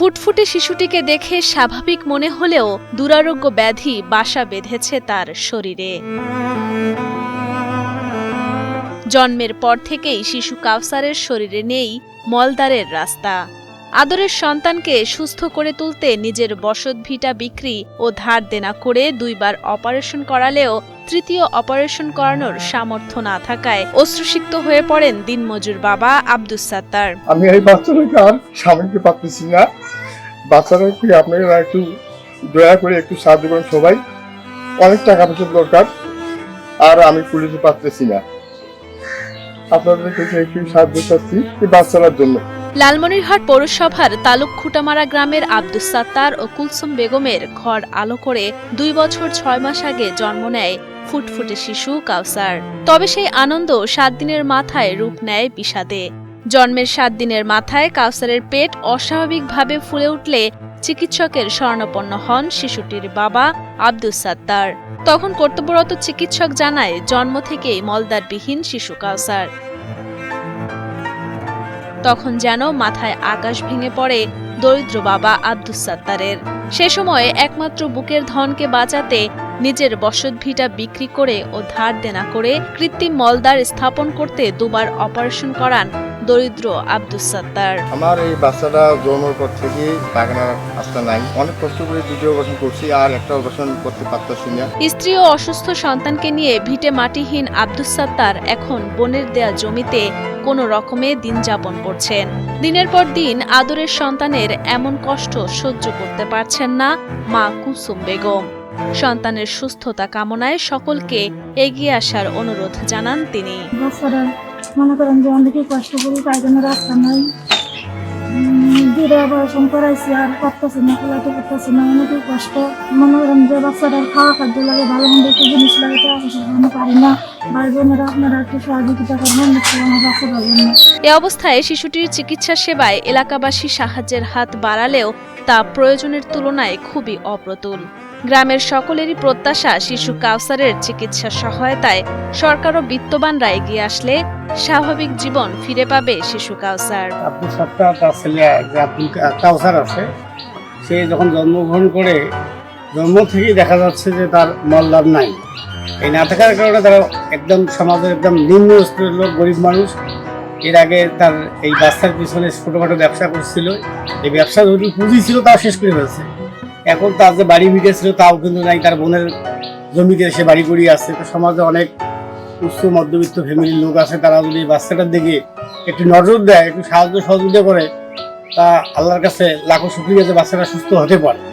ফুটফুটে শিশুটিকে দেখে স্বাভাবিক মনে হলেও দুরারোগ্য ব্যাধি বাসা বেঁধেছে তার শরীরে। জন্মের পর থেকেই শিশু কাউসারের শরীরে নেই মলদারের রাস্তা। আদরের সন্তানকে সুস্থ করে তুলতে নিজের বসত ভিটা বিক্রি ও ধার দেনা করে দুইবার অপারেশন করালেও তৃতীয় অপারেশন করানোর সামর্থ্য না থাকায় অশ্রুসিক্ত হয়ে পড়েন দিনমজুর বাবা আব্দুস সাত্তার। আমি এই বাচ্চাটাকে আর সামলাতে পারতেছি না। বাচ্চাটাকে আপনারা একটু দয়া করে একটু সাহায্য করেন সবাই। অনেক টাকা পয়সার দরকার, আর আমি পুলিশে পারতেছি না। আপনাদের কাছে একটু সাহায্য চাচ্ছি এই বাচ্চাটার জন্য। লালমনিরহাট পৌরসভার তালুক খুটামারা গ্রামের আব্দুস সাত্তার ও কুলসুম বেগমের ঘর আলো করে দুই বছর ছয় মাস আগে জন্ম নেয় ফুটফুটে শিশু কাউসার। তবে সেই আনন্দ সাত দিনের মাথায় রূপ নেয় বিষাদে। জন্মের সাত দিনের মাথায় কাউসারের পেট অস্বাভাবিকভাবে ফুলে উঠলে চিকিৎসকের স্বর্ণপন্ন হন শিশুটির বাবা আব্দুস সাত্তার। তখন কর্তব্যরত চিকিৎসক জানায়, জন্ম থেকেই মলদারবিহীন শিশু কাউসার। তখন যেন মাথায় আকাশ ভেঙে পড়ে দরিদ্র বাবা আব্দুস সাত্তারের। সে সময় একমাত্র বুকের ধনকে বাঁচাতে নিজের বসতভিটা বিক্রি করে ও ধার দেনা করে কৃত্রিম মলদার স্থাপন করতে দুবার অপারেশন করান দরিদ্র আব্দুস সাত্তার। আমার এই বাচ্চাটা জন্মের পর থেকে বাগানার রাস্তা নাই। অনেক কষ্ট করে দুটো অপারেশন করছি আর একটা অপারেশন করতে পারতেছি না। স্ত্রী ও অসুস্থ সন্তানকে নিয়ে ভিটে মাটিহীন আব্দুস সাত্তার এখন বনের দেয়া জমিতে কোনো রকমে দিন যাপন করছেন। দিনের পর দিন আদরের সন্তানের এমন কষ্ট সহ্য করতে পারছেন না মা কুসুম বেগম। সন্তানের সুস্থতা কামনায় সকলকে এগিয়ে আসার অনুরোধ জানান তিনি। মনে করেন যে অনেকে কষ্ট করি, তাই জন্য রাস্তা নাই। আর না না কষ্ট মনে করেন যে বাচ্চাটার খাওয়া খাদ্য লাগে, ভালো মন্দ একটু জিনিস লাগে আমি পারি না। এ অবস্থায় শিশুটির চিকিৎসা সেবায় এলাকাবাসী সাহায্যের হাত বাড়ালেও তা প্রয়োজনের তুলনায় খুবই অপ্রতুল। গ্রামের সকলেরই প্রত্যাশা শিশু কাউসারের চিকিৎসা সহায়তায় সরকার ও বিত্তবানরা এগিয়ে আসলে স্বাভাবিক জীবন ফিরে পাবে শিশু কাউসার। আব্দুল সত্তার তার ছেলে আব্দুল কাউসার আছে, সে যখন জন্মগ্রহণ করে, জন্ম থেকেই দেখা যাচ্ছে যে তার মল্লাভ নাই। এই না থাকার কারণে তারা একদম সমাজের একদম নিম্ন স্তরের লোক, গরিব মানুষ। এর আগে তার এই বাচ্চার পিছনে ছোটোখাটো ব্যবসা করছিল। এই ব্যবসা যদি পুঁজি ছিল, তাও শেষ করে ফেলছে। এখন তার যে বাড়ি ভিটে ছিল, তাও কিন্তু নাই। তার বোনের জমিতে সে বাড়ি করিয়ে আছে তো সমাজে অনেক উচ্চ মধ্যবিত্ত ফ্যামিলির লোক আছে, তারা যদি বাচ্চাটার দিকে একটু নজর দেয়, একটু সাহায্য সহযোগিতা করে, তা আল্লাহর কাছে লাখো শুক্রিয়া যে বাচ্চাটা সুস্থ হতে পারে।